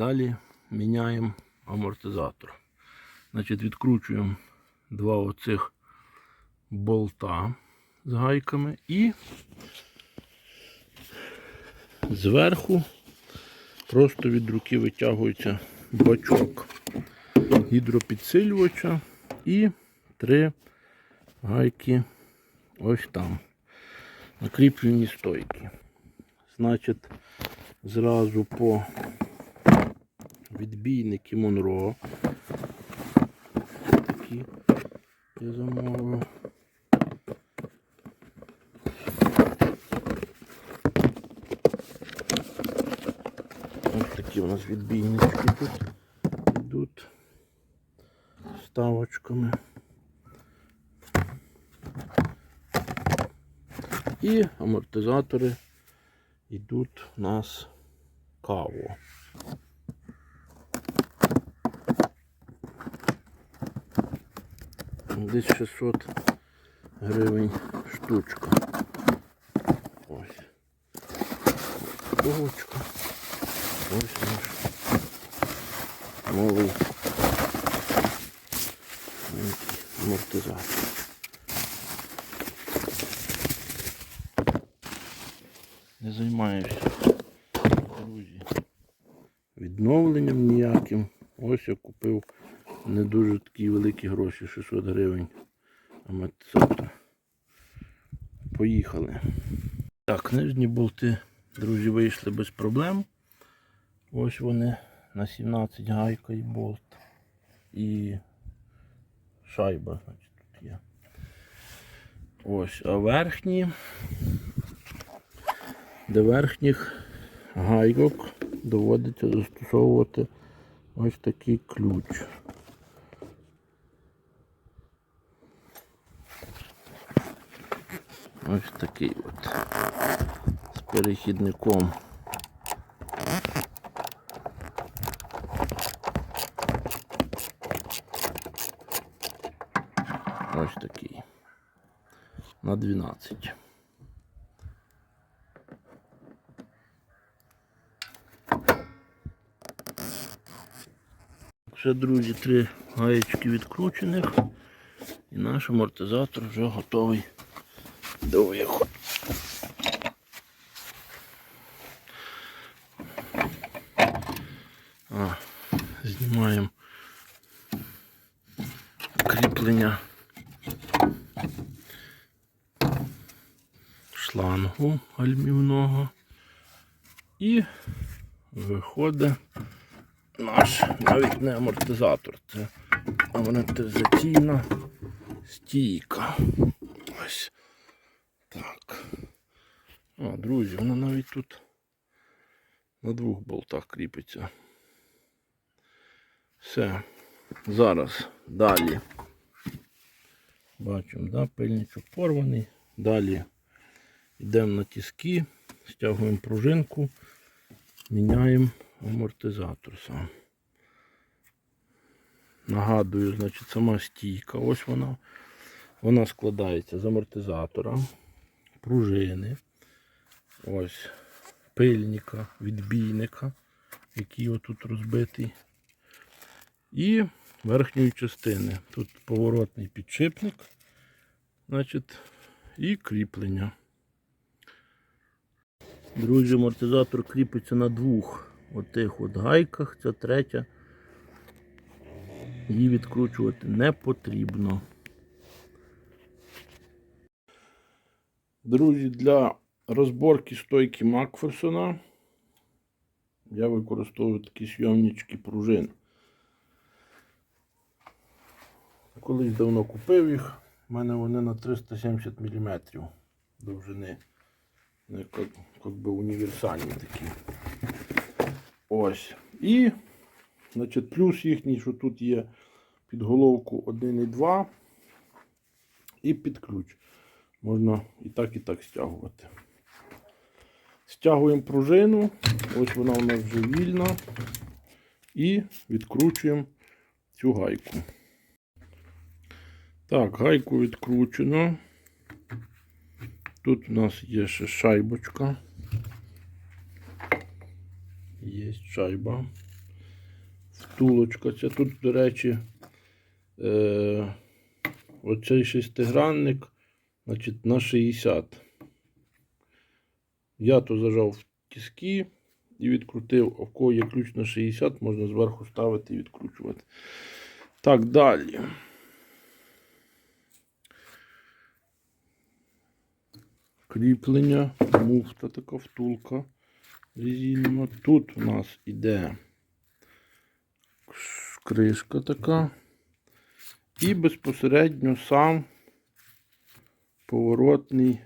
далі міняємо амортизатор. Значить, відкручуємо два оцих болта з гайками і зверху просто від руки витягується бачок гідропідсилювача і три гайки ось там. Накріплені стойки. Значить, зразу по відбійники Монро. Такі я замовив. Ось такі у нас відбійнички тут йдуть ставочками. І амортизатори йдуть у нас каву. Десь 600 гривень штучка. Ось. Упаковочка. Ось наш новий амортизатор. Не займаюся, друзі, відновленням ніяким. Ось я купив не дуже такі великі гроші, 600 гривень амортизатор. Поїхали. Так, нижні болти, друзі, вийшли без проблем. Ось вони на 17 гайка і болт. І шайба, значить, тут є. Ось, а верхні, до верхніх гайок доводиться застосовувати ось такий ключ. Ось такий от з перехідником. Ось такий. На 12. Ще, друзі, три гаєчки відкручених. І наш амортизатор вже готовий до виходу. Знімаємо кріплення шлангу гальмівного і виходить наш навіть не амортизатор, це амортизаційна стійка. Ось так. О, друзі, вона навіть тут на двох болтах кріпиться. Все. Зараз далі. Бачимо, да, пильничок порваний. Далі йдемо на тіски, стягуємо пружинку, міняємо амортизатор сам. Нагадую, значить, сама стійка. Ось вона. Вона складається з амортизатора, пружини, ось пильника, відбійника, який отут розбитий. І верхньої частини. Тут поворотний підшипник, значить, і кріплення. Друзі, амортизатор кріпиться на двох отих от гайках. Це третя. Її відкручувати не потрібно. Друзі, для розборки стойки Макферсона я використовую такі сйомнички пружин. Колись давно купив їх. У мене вони на 370 мм довжини. Ну, Як, би універсальні такі. Ось. І значить, плюс їхній, що тут є під головку 1,2 і під ключ. Можна і так, і так стягувати. Стягуємо пружину, ось вона у нас вже вільна. І відкручуємо цю гайку. Так, гайку відкручено. Тут у нас є ще шайбочка. Є шайба. втулочка. Це тут, до речі, е, оцей шестигранник значить, на 60. Я то зажав в тиски і відкрутив, а в кого є ключ на 60, можна зверху ставити і відкручувати. Так, далі. Кріплення, муфта така втулка резинова. Тут у нас іде кришка така. І безпосередньо сам поворотний.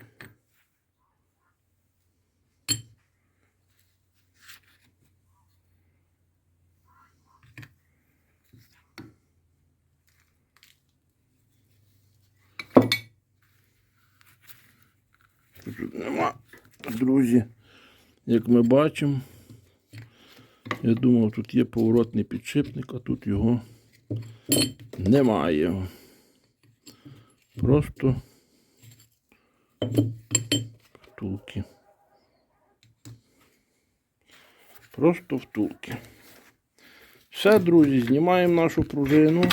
Нема, друзі, як ми бачимо. Я думав, тут є поворотний підшипник, а тут його немає. Просто втулки. Просто втулки. Все, друзі, знімаємо нашу пружину.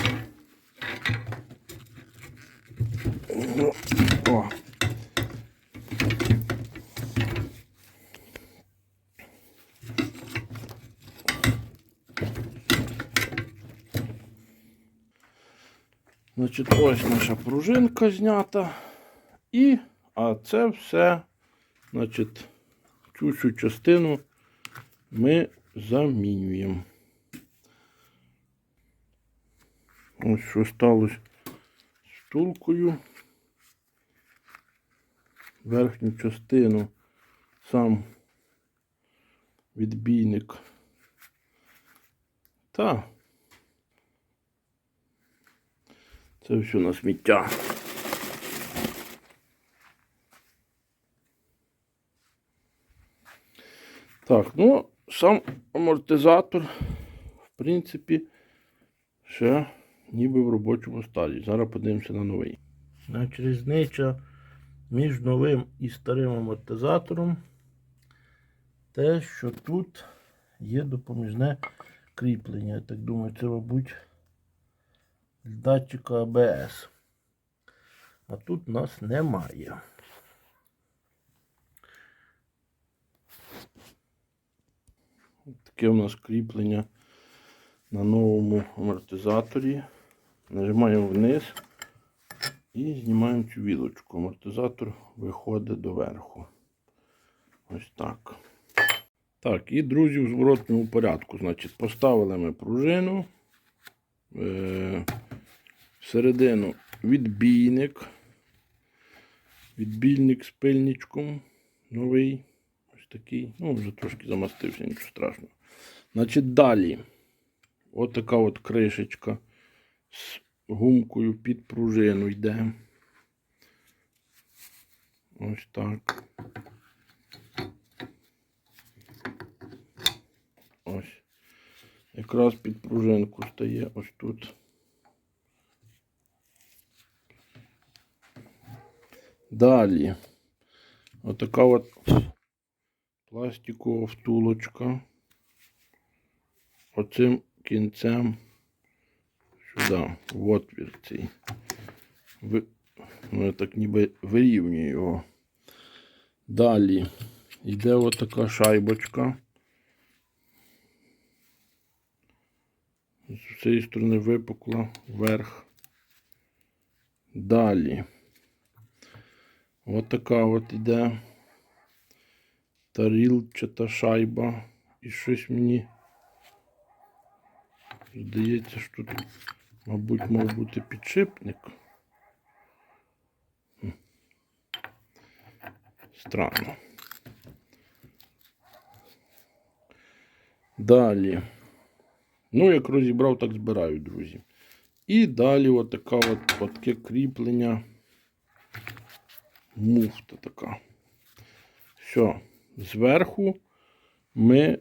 Значить, ось наша пружинка знята. І, а це все, значить, цю частину ми замінюємо. Ось що сталося з втулкою. Верхню частину сам відбійник. Та Це все на сміття. Так, ну, сам амортизатор, в принципі, ще ніби в робочому стаді. Зараз подивимося на новий. Значить, різниця між новим і старим амортизатором те, що тут є допоміжне кріплення. Я так думаю, це, мабуть, з датчика АБС. А тут нас немає. Таке у нас кріплення на новому амортизаторі. Нажимаємо вниз і знімаємо цю вілочку. Амортизатор виходить доверху. Ось так. Так, і друзі, в зворотному порядку. Значить, поставили ми пружину. Е всередину відбійник. Відбійник з пильничком. Новий. Ось такий. Ну, вже трошки замастився, нічого страшного. Значить, далі. Ось така от кришечка з гумкою під пружину йде. Ось так. Ось. Якраз під пружинку стає ось тут. Далі. Отака от пластикова втулочка. Оцим кінцем сюди, в отвір цей. Ви, ну, я так ніби вирівнюю його. Далі йде отака шайбочка. З цієї сторони випукла вверх. Далі. Ось така от іде тарілчата шайба. І щось мені здається, що тут, мабуть, мав бути підшипник. Странно. Далі. Ну, як розібрав, так збираю, друзі. І далі отака от, от таке кріплення. Муфта така. Все. Зверху ми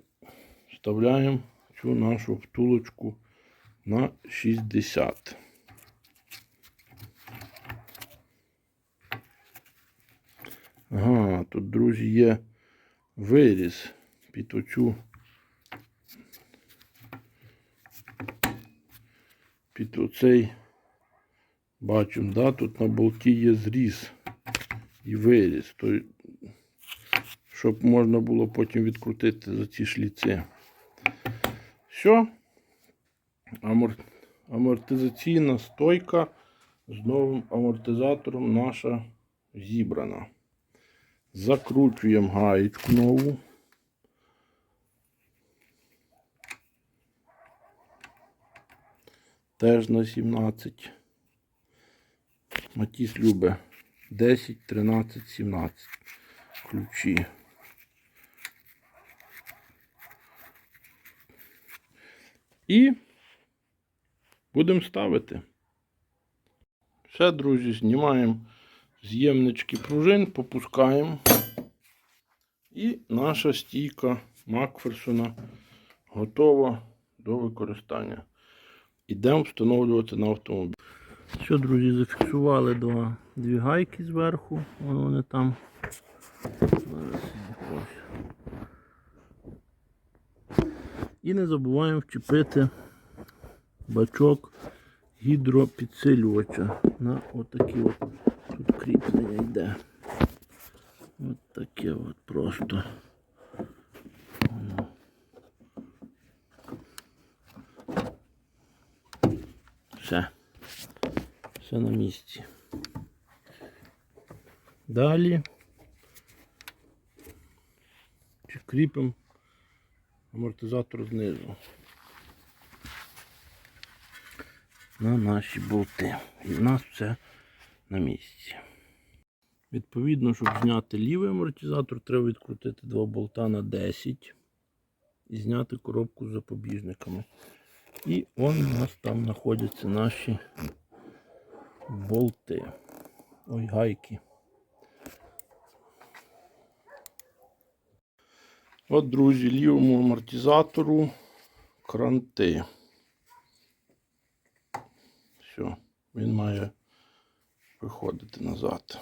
вставляємо цю нашу втулочку на 60. Ага, тут, друзі, є виріз під оцю під оцей бачимо, да, тут на болті є зріз і виріз. То, щоб можна було потім відкрутити за ці шліци. Все. Амор... Амортизаційна стойка з новим амортизатором наша зібрана. Закручуємо гаєчку нову. Теж на 17. Матіс любить 10, 13, 17. Ключі. І будемо ставити. Все, друзі, знімаємо з'ємнички пружин, попускаємо. І наша стійка Макферсона готова до використання. Ідемо встановлювати на автомобіль. Що, друзі, зафіксували два, дві гайки зверху. Вон вони там. І не забуваємо вчепити бачок гідропідсилювача на отакі от тут кріплення йде. От таке от просто. Все. Все на місці. Далі кріпимо амортизатор знизу. На наші болти. І в нас все на місці. Відповідно, щоб зняти лівий амортизатор, треба відкрутити два болта на 10 і зняти коробку з запобіжниками. І вон у нас там знаходяться наші болти. Ой, гайки. От, друзі, лівому амортизатору кранти. Все, він має виходити назад.